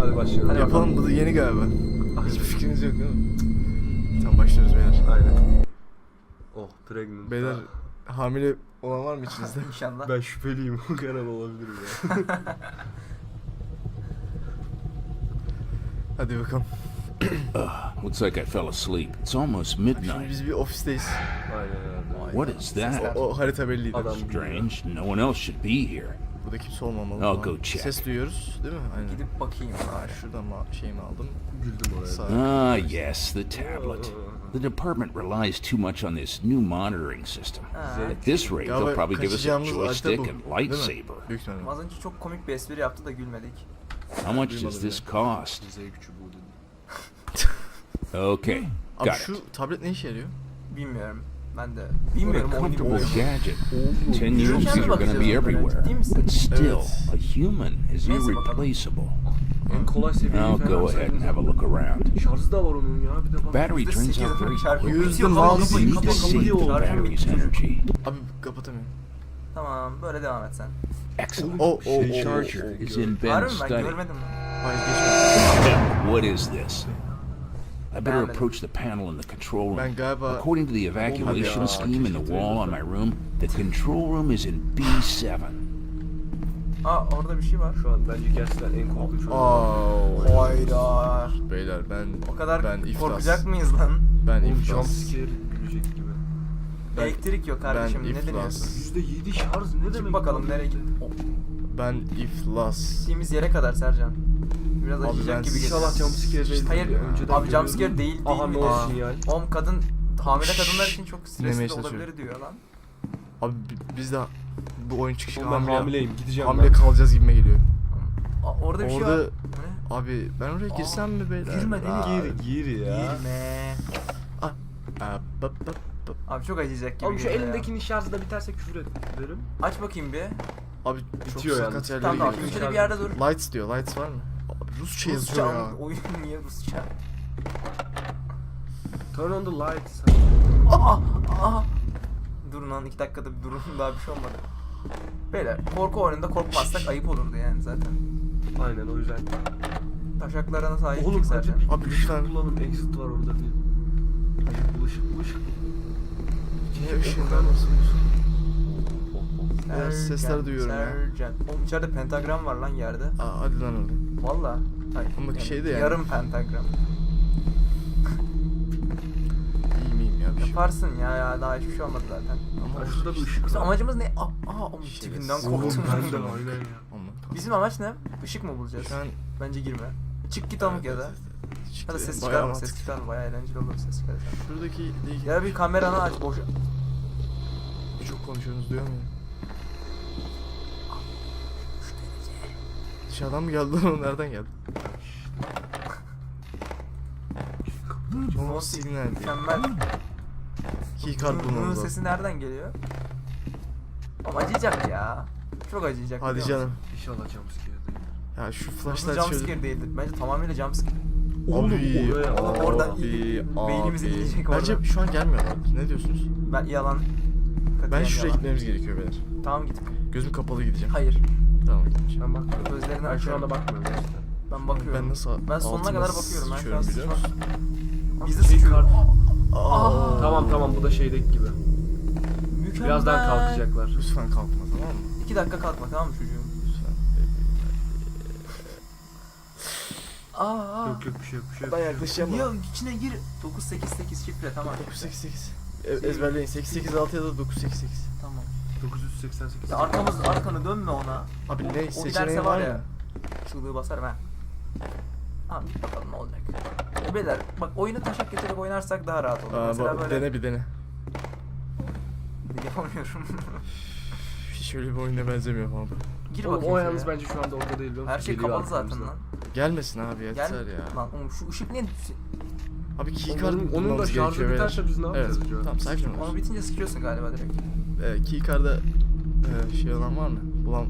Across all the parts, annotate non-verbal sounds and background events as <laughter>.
Hadi başlayalım. Hadi Yapalım bu da yeni galiba. Hiçbir fikriniz yok değil mi? Tamam başlıyoruz beyler. Aynen. Oh pregnant. Beyler hamile olan var mı içinizde? <laughs> İnşallah. Ben şüpheliyim. Genel olabilirim ya. <laughs> Hadi bakalım. Looks like I fell asleep. It's almost Şimdi midnight. biz bir ofisteyiz. Aynen öyle. What is that? O, o harita belliydi. Adam- Strange. No one else should be here. Burada kimse olmamalı. I'll go check. Ses duyuyoruz değil mi? Aynen. Gidip bakayım. Aa, şuradan ma şeyimi aldım. Güldüm oraya. Ah, yes, the tablet. The department relies too much on this new monitoring system. At this rate, they'll probably give us a joystick bu, and lightsaber. Büyük ihtimalle. Az önce çok komik bir espri yaptı da gülmedik. How much does this cost? Z çubuğu. <laughs> Okay, Abi got şu it. tablet ne işe yarıyor? Bilmiyorum. Ben de. What a Bilmiyorum comfortable gadget. Ten Yürürken years, mi these are gonna bakacağız be everywhere. Ciddi misin? But still, a human is Neyse bakalım. irreplaceable. En kolay seviyeyi I'll falan go ahead and have a look around. Şarjı da var onun ya. Bir de bak. Battery Yüzde drains sekiz out very şarjı quickly. The mouse. Kapıyı You need to save the battery's energy. Abi kapatamıyorum. Tamam böyle devam et sen. Excellent. O o Şey, o. Charger is in Harbi Ben's mi ben study. görmedim? Hayır geçme. What is this? I better approach the panel in the control room. According to the evacuation ya, scheme in the wall on my room, the control room is in B7. Aa orada bir şey var. Şu an bence gerçekten en korkunç olan. Aa, Hayda. beyler ben O kadar ben iflas. korkacak mıyız lan? Ben Oğlum iflas. jumpscare gülecek gibi. Ben- Elektrik yok kardeşim. ben Ne iflas. deniyorsun? %7 şarj ne Çık demek? bakalım nereye gitti. Ben iflas. Gittiğimiz yere kadar Sercan. Biraz Abi acıyacak ben gibi geliyor. İnşallah jumpscare değildir Hayır. ya. Önceden Abi görüyorum. jumpscare değil değil Aha mi? Aa. sinyal. Oğlum kadın hamile kadınlar için çok stresli de çalışıyorum. olabilir diyor lan. Abi bi- biz de bu oyun çıkışı Oğlum ben hamile, hamileyim gideceğim hamile ben. kalacağız gibime geliyor. Aa, orada bir şey Orada var. Ne? abi ben oraya girsem mi beyler? girme deli. Aa, Gir gir ya. Girme. aa, bap, bap, bap. Abi çok acıyacak gibi Oğlum şu geliyor ya. şarjı da biterse küfür ederim. Aç bakayım bir. Abi Bitiyor çok yani. sakat yerlere Tamam tamam. geliyor. Köşede bir yerde dur. Lights diyor. Lights var mı? Abi Rusça yazıyor ya. Oyun <laughs> niye Rusça? Turn on the lights. Aa! Aa! Durun lan iki dakikada bir durun <laughs> daha bir şey olmadı. Beyler korku oyununda korkmazsak ayıp olurdu yani zaten. Aynen o yüzden. Taşaklarına sahip Oğlum çık zaten. bir Abi abi lütfen. kullanın exit var orada bir. Hadi ışık ışık. Niye ışığından basıyorsun? Sercan, sesler duyuyorum ya. Sercan. Oğlum içeride pentagram var lan yerde. Aa hadi lan orada. Valla. Ay, Ama şey de yani. Yarım pentagram. İyi miyim ya bir şey. Yaparsın ya ya daha hiçbir şey olmadı zaten. Ama şurada bir ışık Bizim var. amacımız ne? Aa, aa Şey, tipinden korktum. ben de ya. Bizim amaç ne? Işık mı bulacağız? şu an Bence girme. Çık git amık ya da. çıktı. Hadi ses Bayağı çıkarma ses çıkarma. Bayağı eğlenceli olur ses çıkarırsan. Şuradaki değil. Ya bir kameranı aç boş. Çok konuşuyorsunuz duyuyor Dışarıdan mı geldi lan <laughs> nereden geldi? Çok signal diye. Mükemmel. Keycard Bunun bulmamız lazım. sesi nereden geliyor? Ama acıyacak ya. Çok acıyacak. Hadi biliyor canım. İnşallah jumpscare değildir. Ya şu musun? flashlight Nasıl şöyle... jumpscare değildir. Bence tamamıyla jumpscare. Oğlum, Abi, oraya- abi, Oradan abi. beynimizi gidecek Bence oradan. şu an gelmiyorlar. Ne diyorsunuz? Ben yalan. Katiyen Ben şuraya yalan. gitmemiz gerekiyor beyler. Tamam git. Gözüm kapalı gideceğim. Hayır. Tamam. Ben bakmıyorum. Gözlerini Ben şu anda bakmıyorum gerçekten. Ben bakıyorum. Ben nasıl Ben sonuna kadar bakıyorum. Ben şu an sıçıyorum biliyor musun? Bizi Şey Aa. Tamam tamam bu da şeydeki gibi. Mükemmel. Birazdan kalkacaklar. Lütfen kalkma tamam mı? İki dakika kalkma tamam mı çocuğum? Lütfen. Aa. Yok yok bir şey yok bir şey yok. Ben yaklaşacağım. Ya içine gir. 988 şifre tamam. 988. E- ezberleyin. 886 ya da 988. Tamam. 988. Ya arkamız arkanı dönme ona. Abi ne O giderse var var ya. mı? Çığlığı basarım ha. Tamam git bakalım ne olacak. E beyler bak oyunu taşak getirip oynarsak daha rahat olur. Aa, Mesela bak, böyle dene bir dene. yapamıyorum. <laughs> Hiç öyle bir oyuna benzemiyor falan. Gir Oğlum bakayım. o şuraya. yalnız bence şu anda orada değil. biliyor musun? Her şey Geliyor kapalı zaten arkamızdan. lan. Gelmesin abi yeter Gel. ya. Lan oğlum şu ışık niye? Abi keycard Onun, onun da bulmamız şarjı gerekiyor beyler. biterse biz ne yapacağız Evet. acaba? Tamam sakin Onu ol. bitince sıkıyorsun galiba direkt. Ee, keycard'a e, şey olan var mı? Bulan...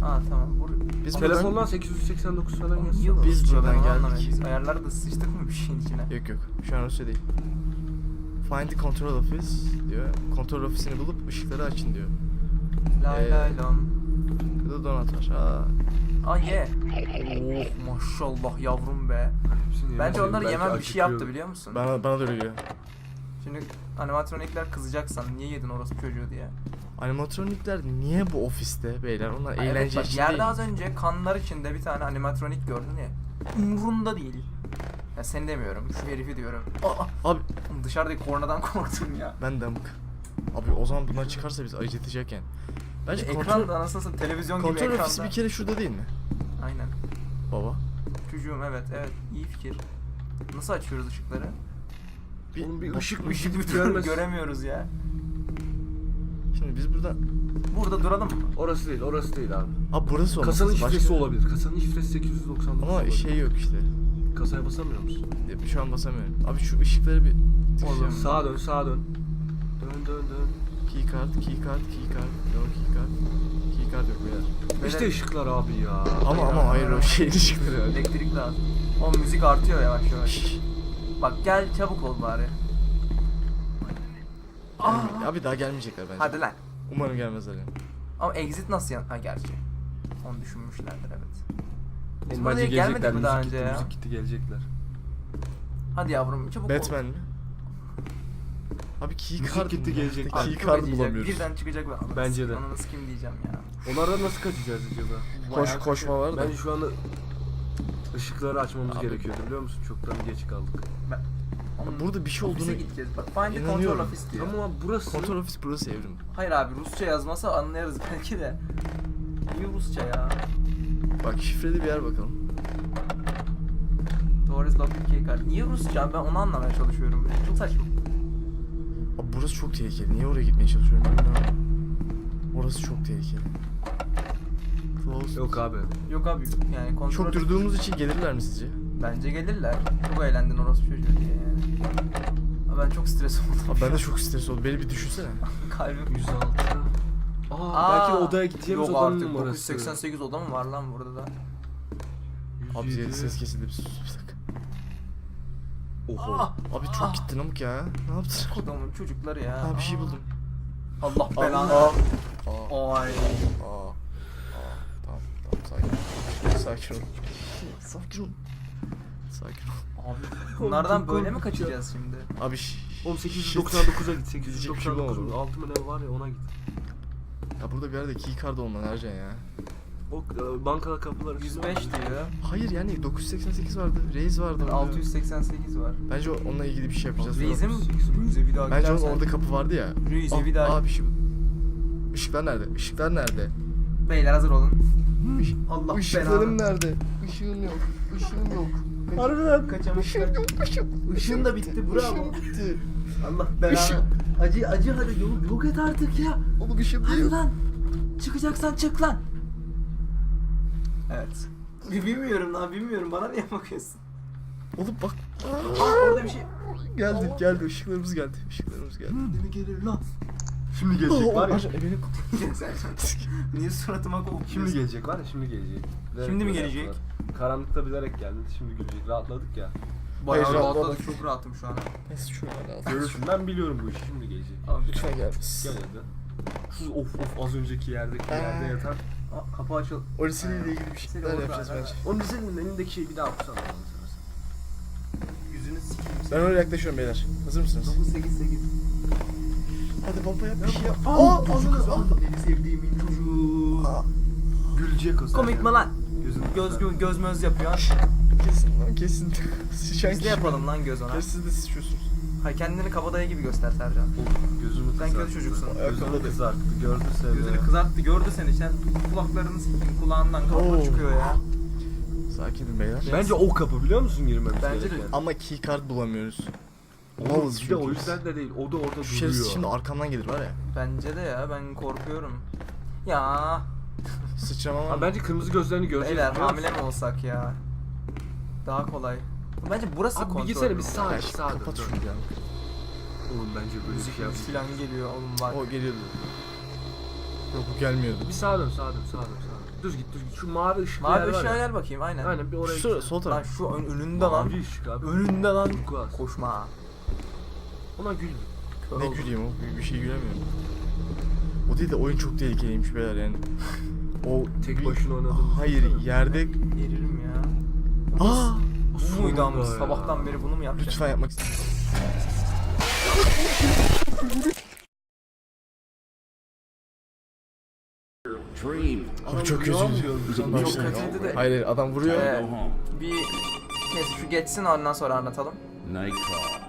Ha tamam. Vur. Biz buradan... Telefondan 889 falan niye Biz buradan geldik. Biz ayarları da sıçtık mı bir şeyin içine? Yok yok. Şu an Rusya değil. Find the control office diyor. Kontrol ofisini bulup ışıkları açın diyor. Lay Ee, lay lom. Burada donat var. Aa. Aa ye. Oh maşallah yavrum be. Hepsini Bence onları yemem bir şey yaptı biliyor musun? Bana, bana da öyle geliyor. Şimdi animatronikler kızacaksan niye yedin orospu çocuğu diye. Animatronikler niye bu ofiste beyler? Onlar Ay evet, eğlence bak, için Yerde değil. az önce kanlar içinde bir tane animatronik gördün ya. Umurunda değil. Ya seni demiyorum, şu herifi diyorum. Aa, Abi dışarıdaki kornadan <laughs> korktum ya. ben de. Abi o zaman bunlar çıkarsa biz acıtacak yani. Bence Ekran kontrol, da anasını satayım, televizyon gibi kontrol ekranda. ofisi bir kere şurada değil mi? Aynen. Baba. Çocuğum evet evet iyi fikir. Nasıl açıyoruz ışıkları? Bir, Oğlum bir ışık ışık bir türlü görmez. göremiyoruz ya. Şimdi biz burada... Burada duralım mı? Orası değil, orası değil abi. Abi burası olmaz. Kasanın şifresi olabilir. Kasanın şifresi 899 Ama olabilir. şey yok işte. Kasaya basamıyor musun? E, Şu an basamıyorum. Abi şu ışıkları bir tıkayacağım. Sağa dön, sağa dön. Dön dön dön. Keycard, keycard, keycard. Yok keycard. Keycard yok beyler. İşte ışıklar abi ya. Ama ama hayır o şey ışıkları öyle. Elektrik lazım. O müzik artıyor yavaş yavaş. Bak gel çabuk ol bari. Aa. Abi daha gelmeyecekler bence. Hadi lan. Umarım gelmezler yani. Ama exit nasıl yan... Ha gerçi. Onu düşünmüşlerdir evet. Biz Oğlum buraya bence gelmedik gelecekler. mi daha müzik önce gitti, ya? müzik gitti gelecekler. Hadi yavrum çabuk ol. Batman mi? Abi keycard gitti, mı? gelecek. Çok acıyacak. bulamıyoruz. Birden çıkacak ve ananı Bence de. Ananı kim diyeceğim ya. Onlardan nasıl kaçacağız acaba? Koş Bayağı koşma var da. Bence şu anda ışıkları açmamız Abi. gerekiyordu biliyor musun? Çoktan geç kaldık. Onun Burada bir şey ofise olduğunu gideceğiz. Bak find the control inanıyorum. office diyor. Ama burası... kontrol ofis burası evrim. Hayır abi Rusça yazmasa anlayarız <laughs> belki de. Niye Rusça ya? Bak şifreli bir yer bakalım. Torres Card. Niye Rusça? Ben onu anlamaya çalışıyorum. Çok saçma. Abi burası çok tehlikeli. Niye oraya gitmeye çalışıyorum ben bilmiyorum. Orası çok tehlikeli. Close. Yok abi. Yok abi yani kontrol... Çok durduğumuz için gelirler mi sizce? Bence gelirler. Çok eğlendin orospu çocuğu diye yani. Ama ben çok stres oldum. Abi ben de çok stres oldum. Beni bir düşünsene. <laughs> Kalbim 106. Aa, belki de odaya gideceğimiz Yok odanın artık numarası. 988 oda mı var lan burada da? Abi 107. ses kesildi bir sus bir dakika. Oho. Ah, Abi çok gittin amık ya. Ne yaptın? Kodumun çocukları ya. Ha bir şey Aa. buldum. Allah Aa, belanı. aa, aa, Ay. aa, aa. Sakin ol. Sakin ol. Sakin ol. Sakin ol. Abi bunlardan böyle mi kaçacağız şimdi? Abi Oğlum shit. 899'a git. Diyecek bir şey 899 bulamadım. altı mı ne var ya ona git. Ya burada bir yerde keycard olmalı Ercan ya. O e, bankada kapılar 105 diyor. Hayır yani 988 vardı. Reis vardı orada. 688 var. Bence onunla ilgili bir şey yapacağız. Reis'e mi? Reis'e bir daha Bence onun orada kapı vardı ya. Reis'e bir daha. Aa bir şey Işıklar nerede? Işıklar nerede? Beyler hazır olun. Iş- Allah Işıklarım belanı. nerede? Işığım yok. Işığım yok. Harbiden kaçamışlar. Işığım. Işığın da bitti bravo. Işığım bitti. Allah Işık. belanı. Acı acı hadi yok, yok et artık ya. Oğlum ışığım Hadi değil. lan. Çıkacaksan çık lan. Evet. Bilmiyorum lan bilmiyorum bana niye bakıyorsun? Oğlum bak. Aa orada bir şey. Geldi geldi ışıklarımız geldi. Işıklarımız geldi. Mi gelir lan? Şimdi gelecek var ya. <laughs> Niye suratıma kovuyorsun? Şimdi gelecek var ya şimdi gelecek. Bilerek Şimdi mi böyle gelecek? yaptılar. Karanlıkta bilerek geldi şimdi gülecek. Rahatladık ya. Bayağı Hayır, rahatladık çok rahatım şu an. Neyse şuradan al. Görürsün ben biliyorum bu işi şimdi gelecek. Abi Lütfen gelmesin. Gel hadi. Şu of of az önceki yerdeki Aa. yerde yatan. Aa, kapı açıl. Orasıyla ilgili bir şeyler orada- yapacağız bence. Onun senin elindeki şeyi bir daha okusana. Yüzünü sikeyim. Ben oraya yaklaşıyorum beyler. Hazır mısınız? 988. Hadi baba yap bir şey yap. Aa, ananı- aldı beni sevdiğimin çocuğu. Gülecek o Komik mi lan? Gözünü Göz göz göz möz yapıyor. Kesin lan kesin. <laughs> Sıçan Biz de yapalım lan göz ona. Siz de sıçıyorsunuz. Hayır kendini kabadayı gibi göster Sercan. Gözümü Sen kızarttı. kötü çocuksun. Gözümü kızarttı. Gördü seni. Gözünü kızarttı gördü seni sen kulaklarını sikeyim kulağından kapı çıkıyor ya. Sakinim beyler. Bence o kapı biliyor musun girmemiz Bence de. Ama keycard bulamıyoruz. Oğlum Malız bir de o çünkü. yüzden de değil. O da orada Şu şerefsiz duruyor. şimdi arkamdan gelir var ya. Bence de ya ben korkuyorum. Ya <laughs> Sıçramam Abi ama. bence kırmızı gözlerini göreceğiz. beyler biliyor hamile mi olsak ya? Daha kolay. Bence burası Abi bir kontrol. gitsene bir room. sağ Ya git dön. kapat şunu ya. Oğlum bence böyle bir Müzik şey yap. falan geliyor oğlum bak. O geliyordu. Yok bu gelmiyordu. Bir sağa dön sağa dön sağa dön sağa dön. Düz git düz git. Şu mavi ışık Mavi yer var ışığa gel bakayım aynen. Aynen bir oraya Şu gitsene. sol Lan taraf. şu ön, önünde lan. Mavi ışık abi. Önünde lan. Koşma. Ona gül. Kör Ne oldum. güleyim o bir, bir şey gülemiyorum. O değil de oyun çok tehlikeliymiş beyler yani. O Tek başına oynadın. Hayır yerde... Eririm ya. Aa! Bu muydu ama Sonunda ya. sabahtan beri bunu mu yapacağız? Lütfen yapmak istedim. Dream. Abi çok kötüydü de. Hayır hayır, adam vuruyor. Home. Bir neyse şu geçsin ondan sonra anlatalım. Night call.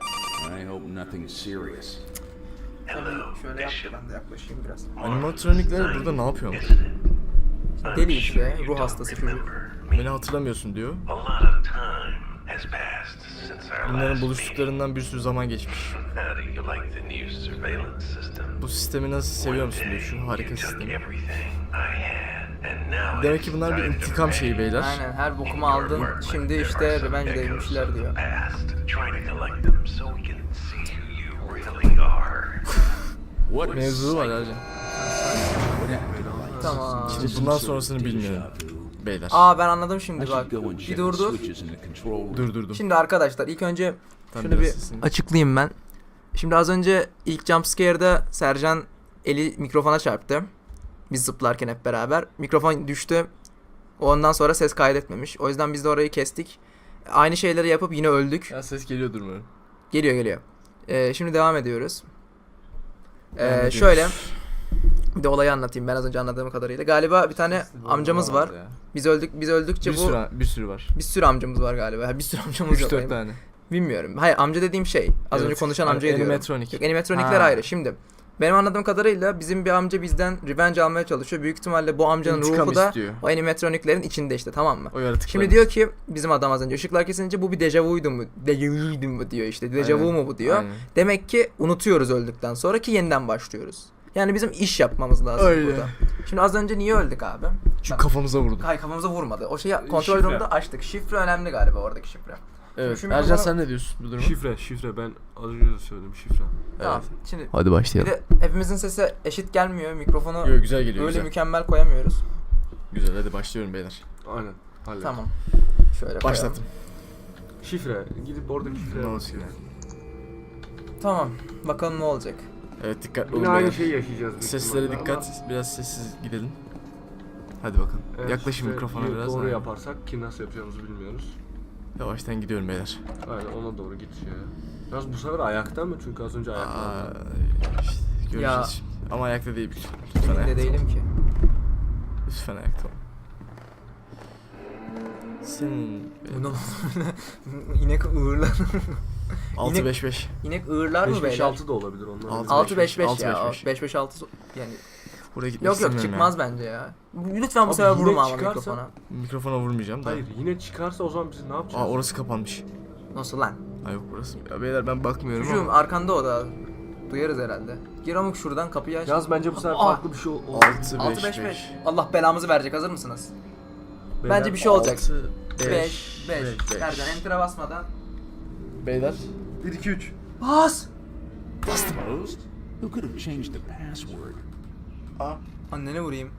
I hope nothing serious. Tabii şöyle yap ben de yaklaşayım biraz. Animatronikler burada ne yapıyor? Deli işte ruh hastası çocuk. Beni hatırlamıyorsun diyor. Bunların buluştuklarından bir sürü zaman geçmiş. meeting. How do you like the new surveillance system? Bu sistemi nasıl seviyor musun diyor şu harika sistemi. everything I had, and now Demek ki bunlar bir intikam şeyi beyler. Aynen her bokumu aldın şimdi işte revenge değmişler diyor. Past, trying to collect them so we can see who you really are. What a Mevzu var. Ercan. Tamam. Şimdi bundan sonrasını bilmiyorum. Beyler. Aa ben anladım I şimdi bak. Bir check the dur dur. switches in the control room. Durdurdum. Şimdi arkadaşlar ilk önce Tam şunu bir sesini- açıklayayım ben. Şimdi az önce ilk jumpscare'da Sercan eli mikrofona çarptı. Biz zıplarken hep beraber. Mikrofon düştü. Ondan sonra ses kaydetmemiş. O yüzden biz de orayı kestik. Aynı şeyleri yapıp yine öldük. Ya ses geliyordur mu? Geliyor geliyor. Ee, şimdi devam ediyoruz. Ee, şöyle bir de olayı anlatayım ben az önce anladığım kadarıyla. Galiba bir tane amcamız var. Ya. Biz öldük biz öldükçe Bir bu sürü, bir sürü var. bir sürü amcamız var galiba. Bir sürü amcamız yok. 3-4 benim. tane. Bilmiyorum. Hayır amca dediğim şey. Az önce Evet. konuşan Ha, amcayı diyorum. animatronik. Yok animatronikler Ha. ayrı. Şimdi benim anladığım kadarıyla bizim bir amca bizden revenge almaya çalışıyor. Büyük ihtimalle bu amcanın İntikam ruhu da istiyor. o animatroniklerin içinde işte tamam mı? O. Şimdi diyor ki bizim adam az önce ışıklar kesince bu bir dejavuydu mu? Dejavuydu mu diyor işte. Dejavu mu bu diyor. Aynen. Demek ki unutuyoruz öldükten sonra ki yeniden başlıyoruz. Yani bizim iş yapmamız lazım Öyle. burada. Şimdi az önce niye öldük abi? Çünkü kafamıza vurdu. Hayır kafamıza vurmadı. O şeyi kontrol Şifre. room'da açtık. Şifre önemli galiba oradaki şifre. Evet. Şimdi Ercan sen ne diyorsun bu duruma? Şifre şifre ben az önce de söyledim şifre. Tamam. Şimdi Hadi bir başlayalım. de hepimizin sesi eşit gelmiyor. Mikrofonu Yo, güzel geliyor öyle güzel. mükemmel koyamıyoruz. Güzel hadi başlıyorum beyler. Aynen. Hallet. Tamam. Şöyle Başlattım. Şifre. Gidip oradaki şifreye bak. Tamam. Bakalım ne olacak. Evet dikkatli olun aynı beyler. şeyi yaşayacağız. büyük Seslere ihtimalle dikkat. Biraz sessiz gidelim. Hadi bakalım. ama, evet, Yaklaşın şifreyi mikrofona biraz. Doğru Aynen. yaparsak ki nasıl yapacağımızı bilmiyoruz. Yavaştan gidiyorum beyler. Aynen ona doğru git ya. Yalnız bu sefer ayakta mı? Çünkü az önce ayakta. Aa, işte göreceğiz Ya. şimdi. Ama ayakta değil. Lütfen ayakta. değilim ki. Lütfen ayakta ol. Senin Bu ne oldu? <laughs> İnek uğurlar. 6-5-5. İnek uğurlar mı 5 5 beyler? 6 da olabilir onlar. Altı, 6 5 5 Altı, ya. beş, beş. 5 5 6 yani Buraya gitmek yok yok istemiyorum çıkmaz bence ya. Lütfen bu Abi sefer yine vurma ama çıkarsa- mikrofona. ya. Mikrofona vurmayacağım da. Hayır yine çıkarsa o zaman biz ne yapacağız? Aa orası kapanmış. Nasıl lan? Ha yok burası. Ya beyler ben bakmıyorum Çocuğum ama. arkanda o da. Duyarız herhalde. Gir amuk şuradan kapıyı aç. Yalnız bence bu sefer Aa! farklı bir şey ol. 6 6 5 5 5. 5. Allah belamızı verecek. Hazır mısınız? Beyler, Bence bir şey olacak. 5 5 5. Nereden enter'a basmadan. Beyler 1 2 3. Bas. Closed? Who could have changed the password? Annene vurayım.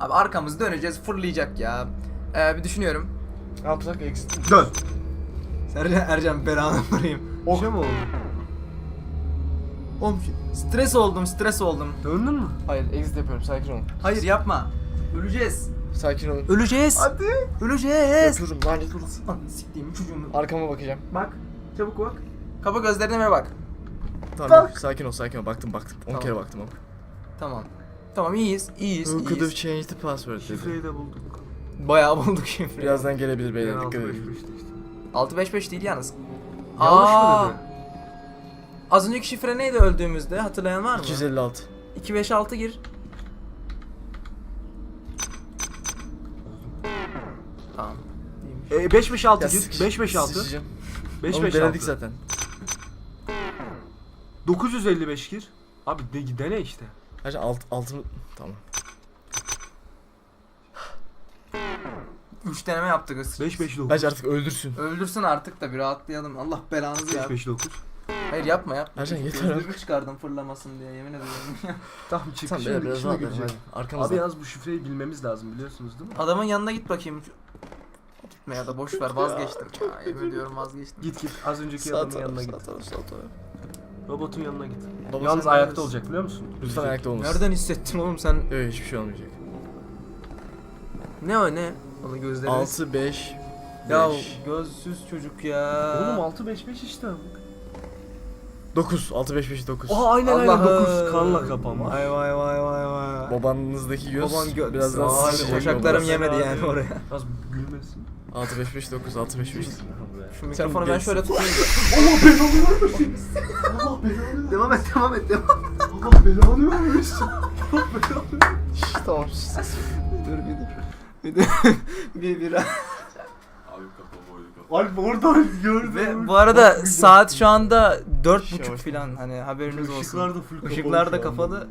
Abi arkamızı döneceğiz fırlayacak ya. Ee, bir düşünüyorum. ne yapsak exit. Dön. Sercan Ercan belanı vurayım. Bir şey mi oldu? Oğlum stres oldum stres oldum. Döndün mü? Hayır exit yapıyorum sakin olun. Hayır yapma. Öleceğiz. Sakin olun. Öleceğiz. Hadi. Öleceğiz. Yapıyorum lanet olası. Ananı siktiğim çocuğumu. Arkama bakacağım. Bak. Çabuk bak. Kapa gözlerine bak. Tamam sakin ol sakin ol baktım baktım. 10 Tamam. kere baktım ama. Tamam. Tamam iyiyiz. iyiyiz. Who could have iyiyiz. changed the password dedi. Şifreyi de bulduk. Bayağı bulduk şifreyi. Birazdan gelebilir beyler dikkat 6 5 edin. 5'ti işte. 655 değil yalnız. Yanlış Aa, mı dedi? Az önceki şifre neydi öldüğümüzde? Hatırlayan var mı? 256. 256 gir. Tamam. İyiymiş. E 5 5 6 Ya gir. sık- 5 5 6. sıçacağım. 5 Oğlum 5 denedik 6. zaten. 955 gir. Abi de dene işte. Hacı alt altını tamam. 3 deneme yaptık. 5 5 9. Hacı artık öldürsün. Öldürsün artık da bir rahatlayalım. Allah belanızı ya. 5 5 9. Hayır yapma yapma. Ercan, yeter artık. çıkardım fırlamasın diye yemin ediyorum. <laughs> Tamam çık. Tamam şimdi beyler biraz içine rahat verin girecek. hadi. Arkamızda. Abi yalnız bu şifreyi bilmemiz lazım biliyorsunuz değil mi? Adamın yanına git bakayım. Gitme ya da boş ver vazgeçtim. Ya, yemin ediyorum vazgeçtim. Git git az önceki Sağ adamın taraf, yanına sağ git. taraf, sağ taraf. Robotun yanına git. Baba Yalnız sen ayakta neredesin? olacak biliyor musun? Lütfen ayakta olmasın. Nereden hissettin oğlum sen? Öyle hiçbir şey olmayacak. Ne o ne? Onu gözleri. 6 5 Ya 5 gözsüz çocuk ya. Oğlum 655 işte. 9 6 5 5 9. Oha aynen aynen Allah'ım. 9 karla kapama. Vay vay vay vay vay. Babanızdaki göz Baban göz. birazdan Aa, sıçacak. Bacaklarım baba. yemedi yani oraya. Az gülmesin. 6 5 5 9 6 5 5. Şu mikrofonu ben şöyle tutayım. Allah belanı vermesin. Allah belanı devam et devam et devam. Allah belanı vermesin. Tamam. Dur bir dur. Bir dur. bir bir. Alp oradan gördüm. Ve bu arada saat şu anda dört buçuk falan hani haberiniz olsun. Işıklar da full kapalı. Işıklar da kapalı.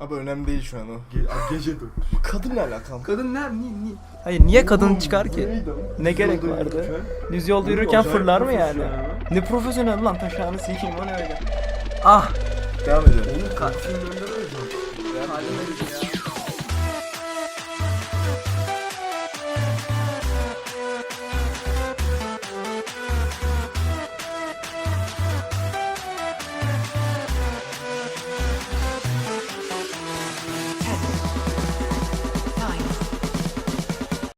Abi önemli değil şu an o. Ge- gece dört. Kadın ne alakalı? Kadın ne? Ni, ni. Hayır niye kadın çıkar ki? Ne gerek vardı? Düz yolda yürürken fırlar mı yani? Ne profesyonel lan taşağını sikeyim o ne öyle. Ah! Devam edelim. Oğlum filmlerinde öyle. Halime dedim